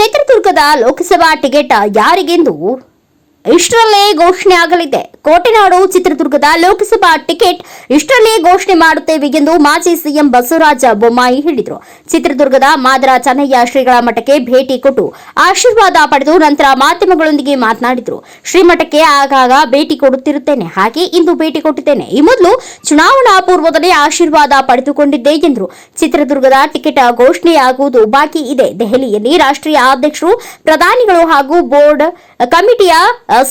ಚಿತ್ರದುರ್ಗದ ಲೋಕಸಭಾ ಟಿಕೆಟ್ ಯಾರಿಗೆಂದು ಇಷ್ಟರಲ್ಲೇ ಘೋಷಣೆ ಆಗಲಿದೆ. ಕೋಟೆನಾಡು ಚಿತ್ರದುರ್ಗದ ಲೋಕಸಭಾ ಟಿಕೆಟ್ ಇಷ್ಟರಲ್ಲೇ ಘೋಷಣೆ ಮಾಡುತ್ತೇವೆ ಎಂದು ಮಾಜಿ ಸಿಎಂ ಬಸವರಾಜ ಬೊಮ್ಮಾಯಿ ಹೇಳಿದರು. ಚಿತ್ರದುರ್ಗದ ಮಾದರ ಚೆನ್ನಯ್ಯ ಶ್ರೀಗಳ ಮಠಕ್ಕೆ ಭೇಟಿ ಕೊಟ್ಟು ಆಶೀರ್ವಾದ ಪಡೆದು ನಂತರ ಮಾಧ್ಯಮಗಳೊಂದಿಗೆ ಮಾತನಾಡಿದರು. ಶ್ರೀಮಠಕ್ಕೆ ಆಗಾಗ ಭೇಟಿ ಕೊಡುತ್ತಿರುತ್ತೇನೆ. ಹಾಗೆ ಇಂದು ಭೇಟಿ ಕೊಟ್ಟಿದ್ದೇನೆ. ಈ ಮೊದಲು ಚುನಾವಣಾ ಪೂರ್ವದಲ್ಲಿ ಆಶೀರ್ವಾದ ಪಡೆದುಕೊಂಡಿದ್ದೆ ಎಂದರು. ಚಿತ್ರದುರ್ಗದ ಟಿಕೆಟ್ ಘೋಷಣೆಯಾಗುವುದು ಬಾಕಿ ಇದೆ. ದೆಹಲಿಯಲ್ಲಿ ರಾಷ್ಟ್ರೀಯ ಅಧ್ಯಕ್ಷರು, ಪ್ರಧಾನಿಗಳು ಹಾಗೂ ಬೋರ್ಡ್ ಕಮಿಟಿಯ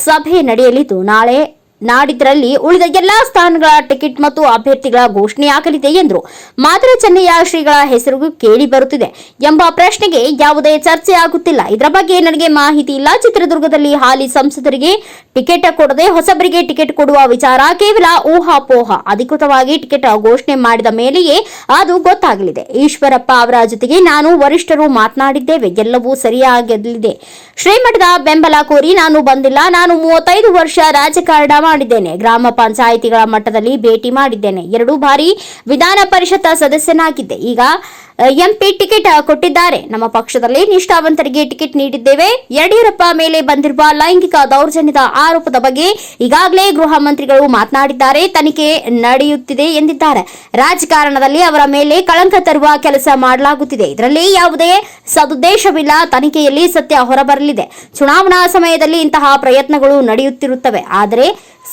ಸಭೆ ನಡೆಯಲಿದ್ದು ನಾಳೆ ನಾಡಿದ್ರಲ್ಲಿ ಉಳಿದ ಎಲ್ಲಾ ಸ್ಥಾನಗಳ ಟಿಕೆಟ್ ಮತ್ತು ಅಭ್ಯರ್ಥಿಗಳ ಘೋಷಣೆಯಾಗಲಿದೆ ಎಂದರು. ಮಾತ್ರ ಚೆನ್ನಯ್ಯ ಶ್ರೀಗಳ ಹೆಸರು ಕೇಳಿ ಬರುತ್ತಿದೆ ಎಂಬ ಪ್ರಶ್ನೆಗೆ ಯಾವುದೇ ಚರ್ಚೆ ಆಗುತ್ತಿಲ್ಲ. ಇದರ ಬಗ್ಗೆ ನನಗೆ ಮಾಹಿತಿ ಇಲ್ಲ. ಚಿತ್ರದುರ್ಗದಲ್ಲಿ ಹಾಲಿ ಸಂಸದರಿಗೆ ಟಿಕೆಟ್ ಕೊಡದೆ ಹೊಸಬರಿಗೆ ಟಿಕೆಟ್ ಕೊಡುವ ವಿಚಾರ ಕೇವಲ ಊಹಾಪೋಹ. ಅಧಿಕೃತವಾಗಿ ಟಿಕೆಟ್ ಘೋಷಣೆ ಮಾಡಿದ ಮೇಲೆಯೇ ಅದು ಗೊತ್ತಾಗಲಿದೆ. ಈಶ್ವರಪ್ಪ ಅವರ ಜೊತೆಗೆ ನಾನು ವರಿಷ್ಠರು ಮಾತನಾಡಿದ್ದೇವೆ. ಎಲ್ಲವೂ ಸರಿಯಾಗಲಿದೆ. ಶ್ರೀಮಠದ ಬೆಂಬಲ ಕೋರಿ ನಾನು ಬಂದಿಲ್ಲ. ನಾನು ಮೂವತ್ತೈದು ವರ್ಷ ರಾಜಕಾರಣ ಮಾಡಿದ್ದೇನೆ. ಗ್ರಾಮ ಪಂಚಾಯಿತಿಗಳ ಮಟ್ಟದಲ್ಲಿ ಭೇಟಿ ಮಾಡಿದ್ದೇನೆ. ಎರಡು ಬಾರಿ ವಿಧಾನ ಪರಿಷತ್ ಸದಸ್ಯನಾಗಿದ್ದೆ. ಈಗ ಎಂಪಿ ಟಿಕೆಟ್ ಕೊಟ್ಟಿದ್ದಾರೆ. ನಮ್ಮ ಪಕ್ಷದಲ್ಲಿ ನಿಷ್ಠಾವಂತರಿಗೆ ಟಿಕೆಟ್ ನೀಡಿದ್ದೇವೆ. ಯಡಿಯೂರಪ್ಪ ಮೇಲೆ ಬಂದಿರುವ ಲೈಂಗಿಕ ದೌರ್ಜನ್ಯದ ಆರೋಪದ ಬಗ್ಗೆ ಈಗಾಗಲೇ ಗೃಹ ಮಂತ್ರಿಗಳು ಮಾತನಾಡಿದ್ದಾರೆ. ತನಿಖೆ ನಡೆಯುತ್ತಿದೆ ಎಂದಿದ್ದಾರೆ. ರಾಜಕಾರಣದಲ್ಲಿ ಅವರ ಮೇಲೆ ಕಳಂಕ ತರುವ ಕೆಲಸ ಮಾಡಲಾಗುತ್ತಿದೆ. ಇದರಲ್ಲಿ ಯಾವುದೇ ಸದುದ್ದೇಶವಿಲ್ಲ. ತನಿಖೆಯಲ್ಲಿ ಸತ್ಯ ಹೊರಬರಲಿದೆ. ಚುನಾವಣಾ ಸಮಯದಲ್ಲಿ ಇಂತಹ ಪ್ರಯತ್ನಗಳು ನಡೆಯುತ್ತಿರುತ್ತವೆ. ಆದರೆ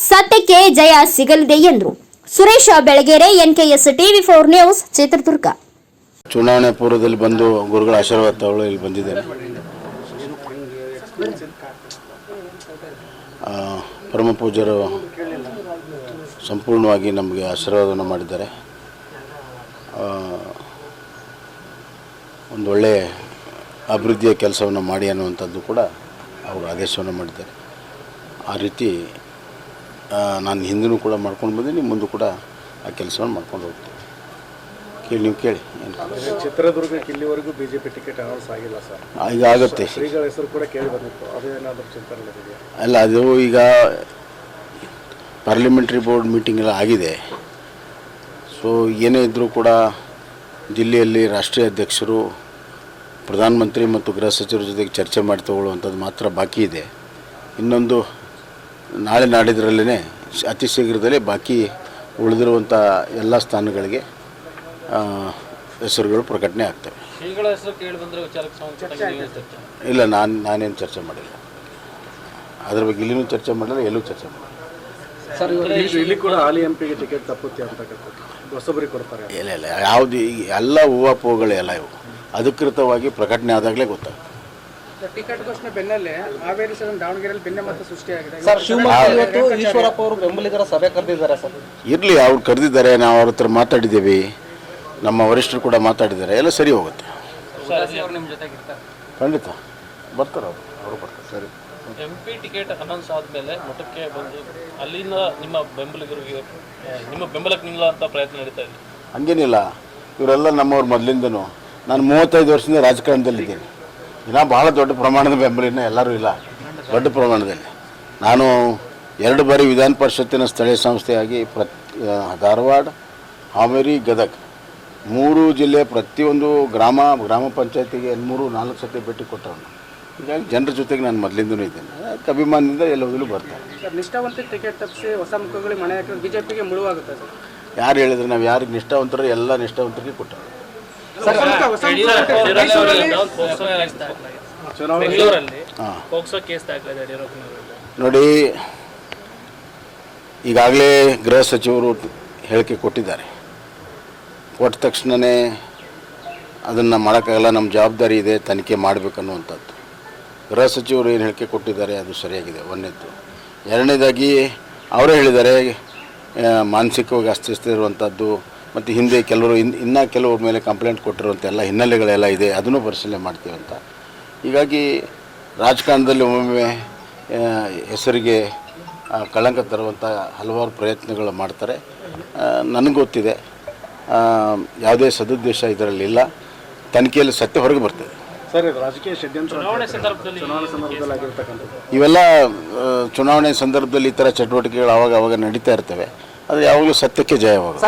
ಸತ್ಯಕ್ಕೆ ಜಯ ಸಿಗಲಿದೆ ಎಂದರು. Suresh Belagere NKS TV four news Chitradurga. ಚುನಾವಣೆ ಪೂರ್ವದಲ್ಲಿ ಬಂದು ಗುರುಗಳ ಆಶೀರ್ವಾದ ತಗೊಳ್ಳಿ ಇಲ್ಲಿ ಬಂದಿದ್ದೇನೆ. ಪರಮ ಪೂಜರು ಸಂಪೂರ್ಣವಾಗಿ ನಮಗೆ ಆಶೀರ್ವಾದವನ್ನು ಮಾಡಿದ್ದಾರೆ. ಒಂದು ಒಳ್ಳೆಯ ಅಭಿವೃದ್ಧಿಯ ಕೆಲಸವನ್ನು ಮಾಡಿ ಅನ್ನುವಂಥದ್ದು ಕೂಡ ಅವರು ಆದೇಶವನ್ನು ಮಾಡಿದ್ದಾರೆ. ಆ ರೀತಿ ನಾನು ಹಿಂದಿನೂ ಕೂಡ ಮಾಡ್ಕೊಂಡು ಬಂದೀನಿ, ಮುಂದೆ ಕೂಡ ಆ ಕೆಲಸವನ್ನು ಮಾಡ್ಕೊಂಡು ಹೋಗ್ತೀನಿ. ಕೇಳಿ ನೀವು ಕೇಳಿ. ಏನು ಚಿತ್ರದುರ್ಗಕ್ಕೆ ಇಲ್ಲಿವರೆಗೂ ಬಿಜೆಪಿ ಟಿಕೆಟ್ ಅನೌನ್ಸ್ ಆಗಿಲ್ಲ ಸರ್. ಈಗ ಆಗುತ್ತೆ. ಶ್ರೀಗಳ ಹೆಸರು ಕೂಡ ಕೇಳಿ ಬಂದಿತ್ತು. ಅದೇನಾದರೂ ಚಿಂತನೆ ಅಲ್ಲ ಅದು ಈಗ ಪಾರ್ಲಿಮೆಂಟ್ರಿ ಬೋರ್ಡ್ ಮೀಟಿಂಗ್ ಎಲ್ಲ ಆಗಿದೆ. ಸೊ ಏನೇ ಇದ್ದರೂ ಕೂಡ ಜಿಲ್ಲೆಯಲ್ಲಿ ರಾಷ್ಟ್ರೀಯ ಅಧ್ಯಕ್ಷರು ಪ್ರಧಾನಮಂತ್ರಿ ಮತ್ತು ಗೃಹ ಸಚಿವರ ಜೊತೆಗೆ ಚರ್ಚೆ ಮಾಡಿ ತಗೊಳ್ಳುವಂಥದ್ದು ಮಾತ್ರ ಬಾಕಿ ಇದೆ. ಇನ್ನೊಂದು ನಾಳೆ ನಾಡಿದ್ರಲ್ಲೇ ಅತಿ ಶೀಘ್ರದಲ್ಲೇ ಬಾಕಿ ಉಳಿದಿರುವಂಥ ಎಲ್ಲ ಸ್ಥಾನಗಳಿಗೆ ಹೆಸರುಗಳು ಪ್ರಕಟಣೆ ಆಗ್ತವೆ. ಶ್ರೀಗಳ ಹೆಸರು ಕೇಳಿ ಬಂದ್ರೆ ವಿಚಾರಕ್ಕೆ ಸಂಬಂಧಪಟ್ಟಂಗೆ ಚರ್ಚೆ ಇಲ್ಲ ನಾನು ನಾನೇನು ಚರ್ಚೆ ಮಾಡಿಲ್ಲ. ಅದ್ರ ಬಗ್ಗೆ ಇಲ್ಲಿನೂ ಚರ್ಚೆ ಮಾಡಿಲ್ಲ ಎಲ್ಲೂ ಚರ್ಚೆ ಮಾಡಿಲ್ಲ. ಸರ್ ಇಲ್ಲಿ ಇಲ್ಲಿ ಕೂಡ ಹಾಲಿ ಎಂ ಪಿಗೆ ಟಿಕೆಟ್ ತಪ್ಪುತ್ತೆ ಅಂತ ಹೊಸಬರಿಗೆ ಕೊಡ್ತಾರೆ ಇಲ್ಲ ಇಲ್ಲ ಯಾವುದು ಈ ಎಲ್ಲ ಹೂವಾಪೋಗಳೆಲ್ಲ ಇವು. ಅಧಿಕೃತವಾಗಿ ಪ್ರಕಟಣೆ ಆದಾಗಲೇ ಗೊತ್ತಾಗುತ್ತೆ ಟಿಕೆಟ್ ಘೋಷಣೆ ಬೆನ್ನಲ್ಲೇ ಹಾವೇರಿ ಸೇರಿದಂತೆ ದಾವಣಗೆರೆಯಲ್ಲಿ ಭಿನ್ನಮತ ಸೃಷ್ಟಿಯಾಗಿದೆ ಸರ್ ಶಿವಮೊಗ್ಗ ಇವತ್ತು ಈಶ್ವರಪ್ಪ ಅವರು ಬೆಂಬಲಿಗರ ಸಭೆ ಕರೆದಿದ್ದಾರೆ ಸರ್. ಇರಲಿ ಅವ್ರು ಕರೆದಿದ್ದಾರೆ ನಾವು ಅವ್ರ ಹತ್ರ ಮಾತಾಡಿದ್ದೀವಿ. ನಮ್ಮ ವರಿಷ್ಠರು ಕೂಡ ಮಾತಾಡಿದ್ದಾರೆ ಎಲ್ಲ ಸರಿ ಹೋಗುತ್ತೆ. ಖಂಡಿತ. ಬರ್ತಾರೆ ಅವರು ಅವರು ಬರ್ತಾರೆ. ಸರಿ. ಎಂ ಪಿ ಟಿಕೆಟ್ ಅನೌನ್ಸ್ ಆದಮೇಲೆ ಮಠಕ್ಕೆ ಬಂದು ಅಲ್ಲಿಂದ ನಿಮ್ಮ ಬೆಂಬಲಿಗರಿಗೆ ನಿಮ್ಮ ಬೆಂಬಲಕ್ಕೆ ನಿಲ್ಲುವಂಥ ಪ್ರಯತ್ನ ನಡೀತಾ ಇದೆ. ಹಂಗೇನಿಲ್ಲ. ಇವರೆಲ್ಲ ನಮ್ಮವ್ರು ಮೊದಲಿಂದನೂ. ನಾನು ಮೂವತ್ತೈದು ವರ್ಷದಿಂದ ರಾಜಕಾರಣದಲ್ಲಿದ್ದೀನಿ ಇನ್ನ ಭಾಳ ದೊಡ್ಡ ಪ್ರಮಾಣದ ಬೆಂಬಲಿನ ಎಲ್ಲರೂ ಇಲ್ಲ. ದೊಡ್ಡ ಪ್ರಮಾಣದಲ್ಲಿ. ನಾನು ಎರಡು ಬಾರಿ ವಿಧಾನ ಪರಿಷತ್ತಿನ ಸ್ಥಳೀಯ ಸಂಸ್ಥೆಯಾಗಿ ಪ್ರತ್ ಧಾರವಾಡ ಹಾವೇರಿ ಗದಗ್ ಮೂರು ಜಿಲ್ಲೆ ಪ್ರತಿಯೊಂದು ಗ್ರಾಮ ಗ್ರಾಮ ಪಂಚಾಯತಿಗೆ ಮೂರು ನಾಲ್ಕು ಸತಿ ಭೇಟಿ ಕೊಟ್ಟವನು ಹೀಗಾಗಿ ಜನರ ಜೊತೆಗೆ ನಾನು ಮೊದಲಿಂದನೂ ಇದ್ದೇನೆ ಅದಕ್ಕೆ ಅಭಿಮಾನದಿಂದ ಎಲ್ಲೋದಲ್ಲೂ ಬರ್ತಾರೆ ಸರ್ ನಿಷ್ಠಾವಂತ ಟಿಕೆಟ್ ತಪ್ಪಿಸಿ ಹೊಸ ಮುಖಗಳಿಗೆ ಮನೆ ಹಾಕಿದ್ರೆ ಬಿಜೆಪಿಗೆ ಮುಳುವಾಗುತ್ತೆ ಸರ್ ಯಾರು ಹೇಳಿದ್ರೆ ನಾವು ಯಾರಿಗೆ ನಿಷ್ಠಾವಂತರು ಎಲ್ಲ ನಿಷ್ಠಾವಂತರಿಗೆ ಕೊಟ್ಟರು ನೋಡಿ ಈಗಾಗಲೇ ಗೃಹ ಸಚಿವರು ಹೇಳಿಕೆ ಕೊಟ್ಟಿದ್ದಾರೆ ಕೊಟ್ಟ ತಕ್ಷಣವೇ ಅದನ್ನು ಮಾಡೋಕ್ಕಾಗಲ್ಲ ನಮ್ಮ ಜವಾಬ್ದಾರಿ ಇದೆ, ತನಿಖೆ ಮಾಡಬೇಕನ್ನುವಂಥದ್ದು ಗೃಹ ಸಚಿವರು ಏನು ಹೇಳಿಕೆ ಕೊಟ್ಟಿದ್ದಾರೆ, ಅದು ಸರಿಯಾಗಿದೆ ಒಂದನೇದ್ದು ಎರಡನೇದಾಗಿ, ಅವರೇ ಹೇಳಿದ್ದಾರೆ ಮಾನಸಿಕವಾಗಿ ಅಸ್ತಿಸ್ತ ಇರುವಂಥದ್ದು, ಮತ್ತು ಹಿಂದೆ ಕೆಲವರು, ಇನ್, ಇನ್ನೂ ಕೆಲವ್ರ ಮೇಲೆ ಕಂಪ್ಲೇಂಟ್ ಕೊಟ್ಟಿರುವಂಥ ಎಲ್ಲ ಹಿನ್ನೆಲೆಗಳೆಲ್ಲ ಇದೆ, ಅದನ್ನು ಪರಿಶೀಲನೆ ಮಾಡ್ತೀವಿ ಅಂತ. ಹೀಗಾಗಿ, ರಾಜಕಾರಣದಲ್ಲಿ ಒಮ್ಮೊಮ್ಮೆ ಹೆಸರಿಗೆ ಕಳಂಕ ತರುವಂಥ ಹಲವಾರು ಪ್ರಯತ್ನಗಳು ಮಾಡ್ತಾರೆ. ನನಗೆ ಗೊತ್ತಿದೆ. ಯಾವುದೇ ಸದುದ್ದೇಶ ಇದರಲ್ಲಿಲ್ಲ ತನಿಖೆಯಲ್ಲಿ ಸತ್ಯ ಹೊರಗೆ ಬರ್ತದೆ. ಸರ್ ಇದು ರಾಜಕೀಯ ಷಡ್ಯಂತ್ರ ಚುನಾವಣಾ ಸಂದರ್ಭದಲ್ಲಿ ಆಗಿರ್ತಕ್ಕಂಥದ್ದು ಇವೆಲ್ಲ ಚುನಾವಣೆ ಸಂದರ್ಭದಲ್ಲಿ ಈ ಥರ ಚಟುವಟಿಕೆಗಳು ಆವಾಗ ಅವಾಗ ನಡೀತಾ ಇರ್ತವೆ. ಅದು ಯಾವಾಗಲೂ ಸತ್ಯಕ್ಕೆ ಜಯವಾಗುತ್ತೆ